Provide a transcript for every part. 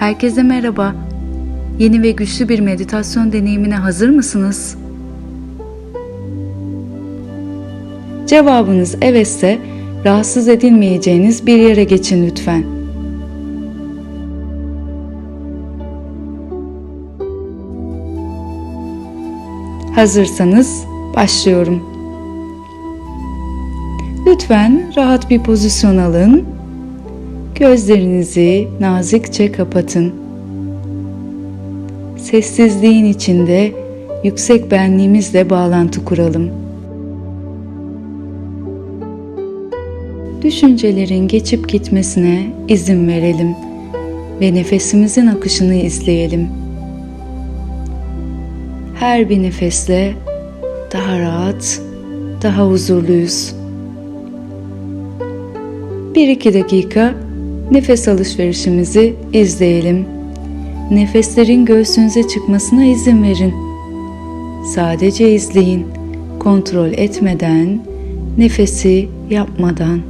Herkese merhaba. Yeni ve güçlü bir meditasyon deneyimine hazır mısınız? Cevabınız evetse rahatsız edilmeyeceğiniz bir yere geçin lütfen. Hazırsanız başlıyorum. Lütfen rahat bir pozisyon alın. Gözlerinizi nazikçe kapatın. Sessizliğin içinde yüksek benliğimizle bağlantı kuralım. Düşüncelerin geçip gitmesine izin verelim ve nefesimizin akışını izleyelim. Her bir nefesle daha rahat, daha huzurluyuz. Bir iki dakika nefes alışverişimizi izleyelim. Nefeslerin göğsünüze çıkmasına izin verin. Sadece izleyin. Kontrol etmeden, nefesi yapmadan.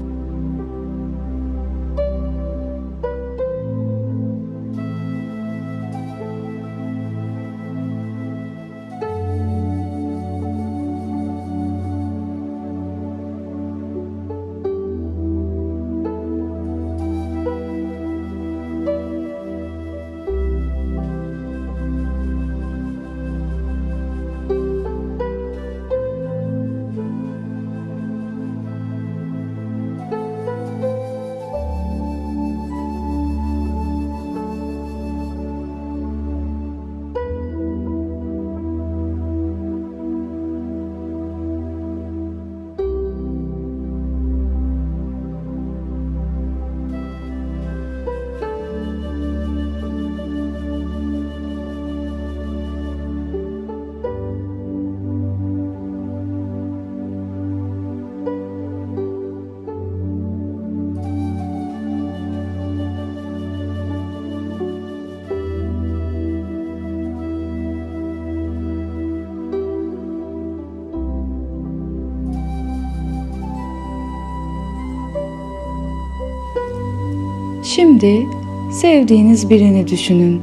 Şimdi sevdiğiniz birini düşünün.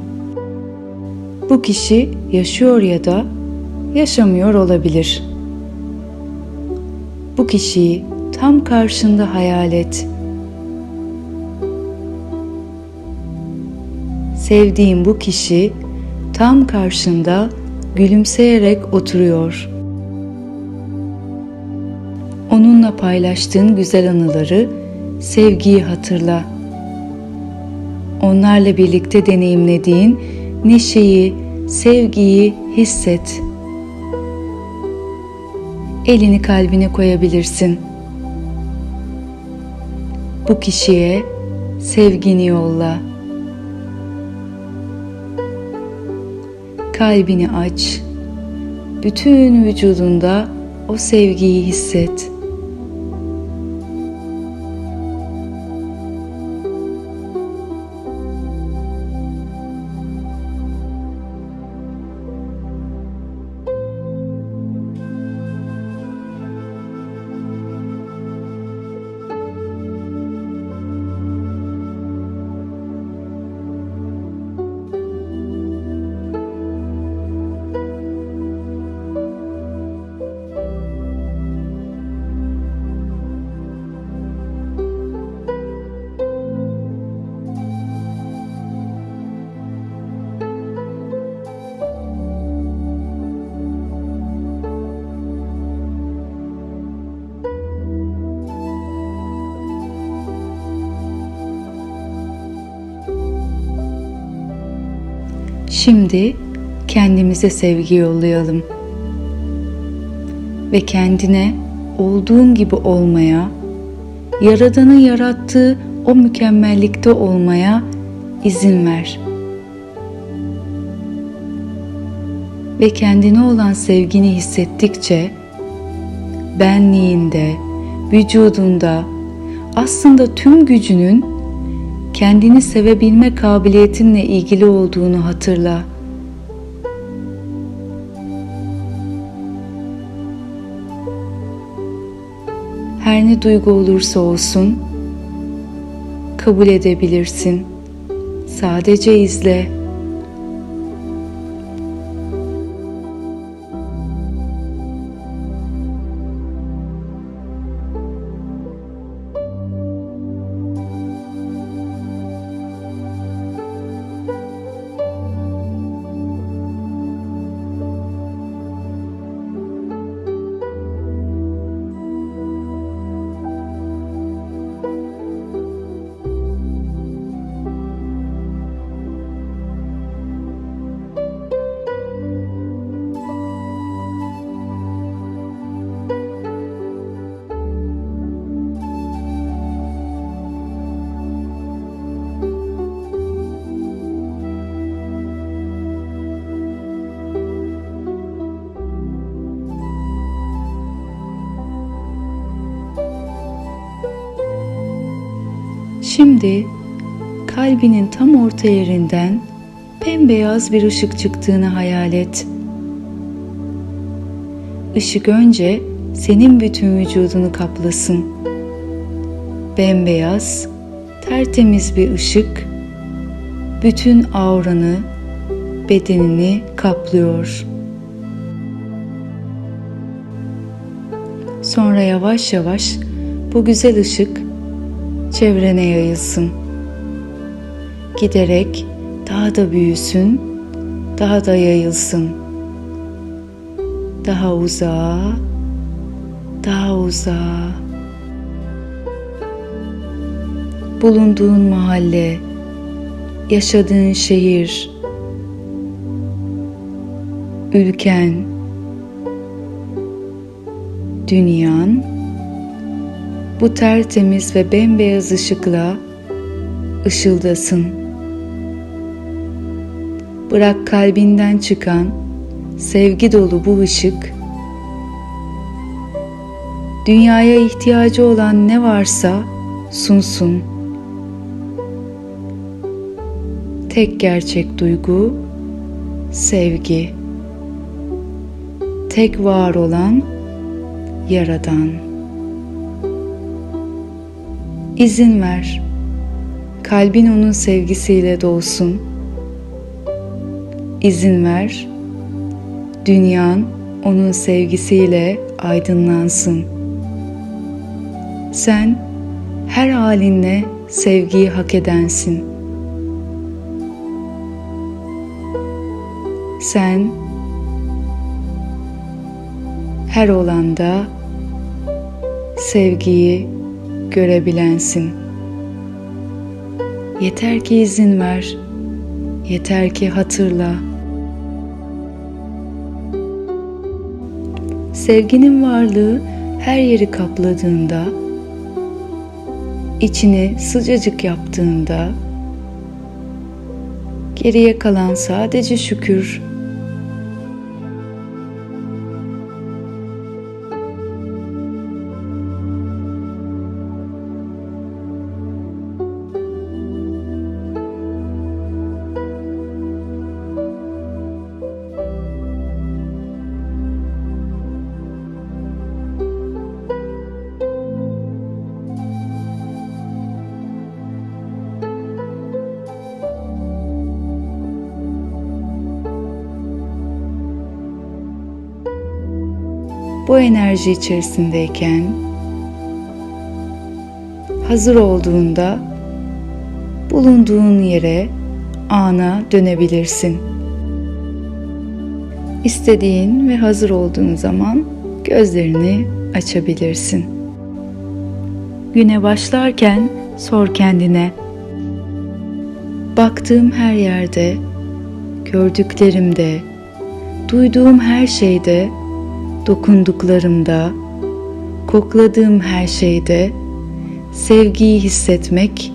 Bu kişi yaşıyor ya da yaşamıyor olabilir. Bu kişiyi tam karşında hayal et. Sevdiğin bu kişi tam karşında gülümseyerek oturuyor. Onunla paylaştığın güzel anıları, sevgiyi hatırla onlarla birlikte deneyimlediğin neşeyi, sevgiyi hisset. Elini kalbine koyabilirsin. Bu kişiye sevgini yolla. Kalbini aç. Bütün vücudunda o sevgiyi hisset. Şimdi kendimize sevgi yollayalım. Ve kendine olduğun gibi olmaya, Yaradan'ın yarattığı o mükemmellikte olmaya izin ver. Ve kendine olan sevgini hissettikçe benliğinde, vücudunda aslında tüm gücünün kendini sevebilme kabiliyetinle ilgili olduğunu hatırla. Her ne duygu olursa olsun kabul edebilirsin, Sadece izle. Şimdi kalbinin tam orta yerinden bembeyaz bir ışık çıktığını hayal et. Işık önce senin bütün vücudunu kaplasın. Bembeyaz, tertemiz bir ışık bütün auranı, bedenini kaplıyor. Sonra yavaş yavaş bu güzel ışık çevrene yayılsın. Giderek daha da büyüsün, daha da yayılsın. Daha uzağa, daha uzağa. Bulunduğun mahalle, yaşadığın şehir, ülken, dünyan bu tertemiz ve bembeyaz ışıkla ışıldasın. Bırak kalbinden çıkan sevgi dolu bu ışık dünyaya ihtiyacı olan ne varsa sunsun. Tek gerçek duygu sevgi. Tek var olan yaradan. İzin ver. Kalbin onun sevgisiyle dolsun. İzin ver. Dünyan onun sevgisiyle aydınlansın. Sen her halinle sevgiyi hak edensin. Sen her olanda sevgiyi görebilensin. Yeter ki izin ver. Yeter ki hatırla. Sevginin varlığı her yeri kapladığında, içini sıcacık yaptığında, geriye kalan sadece şükür bu enerji içerisindeyken hazır olduğunda bulunduğun yere ana dönebilirsin. İstediğin ve hazır olduğun zaman gözlerini açabilirsin. Güne başlarken sor kendine. Baktığım her yerde, gördüklerimde, duyduğum her şeyde dokunduklarımda, kokladığım her şeyde sevgiyi hissetmek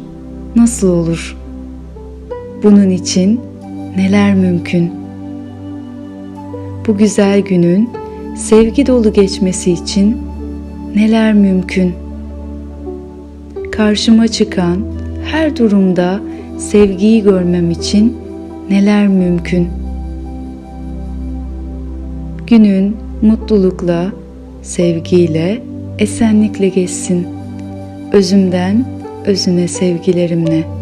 nasıl olur? Bunun için neler mümkün? Bu güzel günün sevgi dolu geçmesi için neler mümkün? Karşıma çıkan her durumda sevgiyi görmem için neler mümkün? Günün mutlulukla, sevgiyle, esenlikle geçsin. Özümden özüne sevgilerimle.''